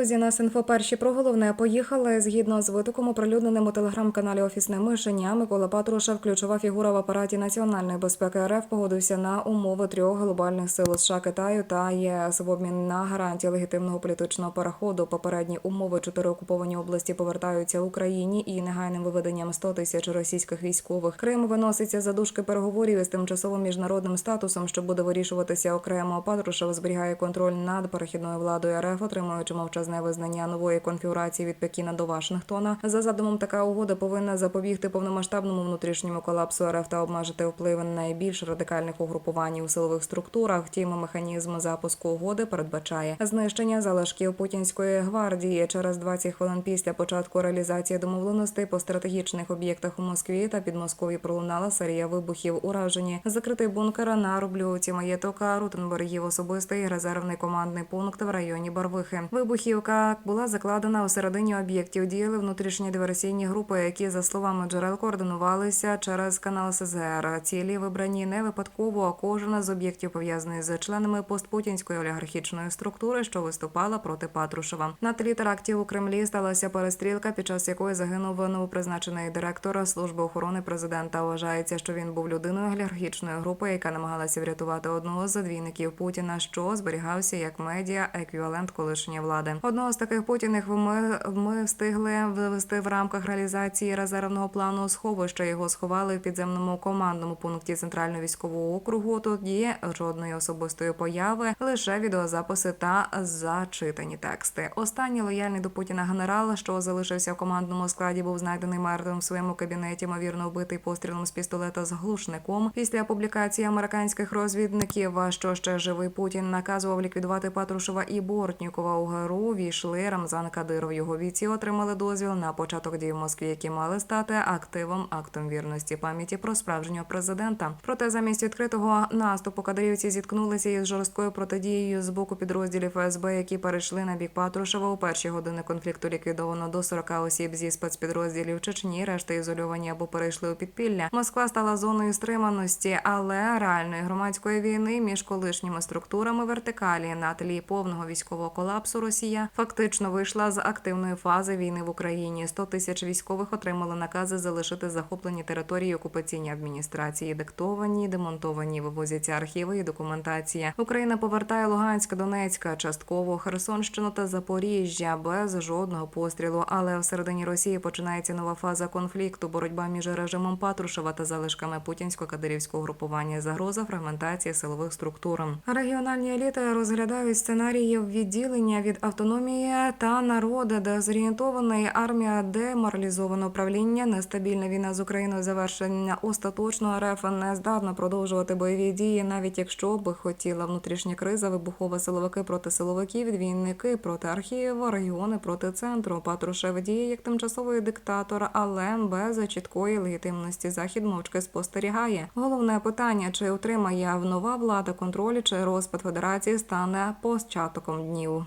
Друзі, нас інфоперші про головне поїхали. Згідно з витоком, оприлюдненим у телеграм-каналі Офісне мишення, Микола Патрушев, ключова фігура в апараті національної безпеки РФ, погодився на умови трьох глобальних сил США, Китаю та ЄС в обмін на гарантії легітимного політичного переходу. Попередні умови чотири окуповані області повертаються Україні і негайним виведенням 100 тисяч російських військових. Крим виноситься за дужки переговорів із тимчасовим міжнародним статусом, що буде вирішуватися окремо. Патрушев зберігає контроль над перехідною владою РФ, отримуючи мовчазне визнання нової конфігурації від Пекіна до Вашингтона. За задумом, така угода повинна запобігти повномасштабному внутрішньому колапсу РФ та обмежити вплив найбільш радикальних угрупувань у силових структурах. Втім, механізм запуску угоди передбачає знищення залишків путінської гвардії через 20 хвилин після початку реалізації домовленостей по стратегічних об'єктах у Москві та Підмосков'ї пролунала серія вибухів. Уражені закритий бункер на Рубльовці маєтока Рутенбергів особистий резервний командний пункт в районі Барвихи. Вибухівка була закладена у середині об'єктів. Діяли внутрішні диверсійні групи, які за словами джерел координувалися через канал СЗР. Цілі вибрані не випадково. а Кожен з об'єктів пов'язаний з членами постпутінської олігархічної структури, що виступала проти Патрушева. На тлі терактів у Кремлі сталася перестрілка, під час якої загинув новопризначений директор служби охорони президента. Вважається, що він був людиною олігархічної групи, яка намагалася врятувати одного з задвійників Путіна, що зберігався як медіа еквівалент колишньої влади. Одного з таких путіних ми, ми встигли вивести в рамках реалізації резервного плану сховища. Його сховали в підземному командному пункті центрального військового округу. Тоді жодної особистої появи, лише відеозаписи та зачитані тексти. Останній лояльний до Путіна генерал, що залишився в командному складі, був знайдений мертвим в своєму кабінеті, ймовірно вбитий пострілом з пістолета з глушником. Після публікації американських розвідників, що ще живий Путін наказував ліквідувати Патрушева і Бортнікова у ГРУ. Війшли Рамзан Кадиров. Його віці отримали дозвіл на початок дій в Москві, які мали стати активом актом вірності пам'яті про справжнього президента. Проте замість відкритого наступу кадирівці зіткнулися із жорсткою протидією з боку підрозділів ФСБ, які перейшли на бік Патрушева. У перші години конфлікту ліквідовано до 40 осіб зі спецпідрозділів Чечні. Решта ізольовані або перейшли у підпілля. Москва стала зоною стриманості, але реальної громадської війни між колишніми структурами вертикалі на тлі повного військового колапсу Росія фактично вийшла з активної фази війни в Україні. 100 тисяч військових отримали накази залишити захоплені території окупаційні адміністрації, диктовані, демонтовані, вивозяться архіви і документація. Україна повертає Луганська, Донецька, частково Херсонщину та Запоріжжя без жодного пострілу. Але всередині Росії починається нова фаза конфлікту. Боротьба між режимом Патрушева та залишками путінсько-кадирівського групування. Загроза фрагментації силових структур. Регіональні еліти розглядають сценарії відділення від автономії та народу, де зорієнтований армія деморалізоване управління, нестабільна війна з Україною, завершення остаточно РФ не здатна продовжувати бойові дії, навіть якщо би хотіла внутрішня криза, вибухова силовики проти силовиків, відвійники проти архіву, регіони проти центру. Патрушев діє як тимчасовий диктатор, але без чіткої легітимності захід мовчки спостерігає. Головне питання: чи отримає нова влада контроль, чи розпад федерації стане початком днів.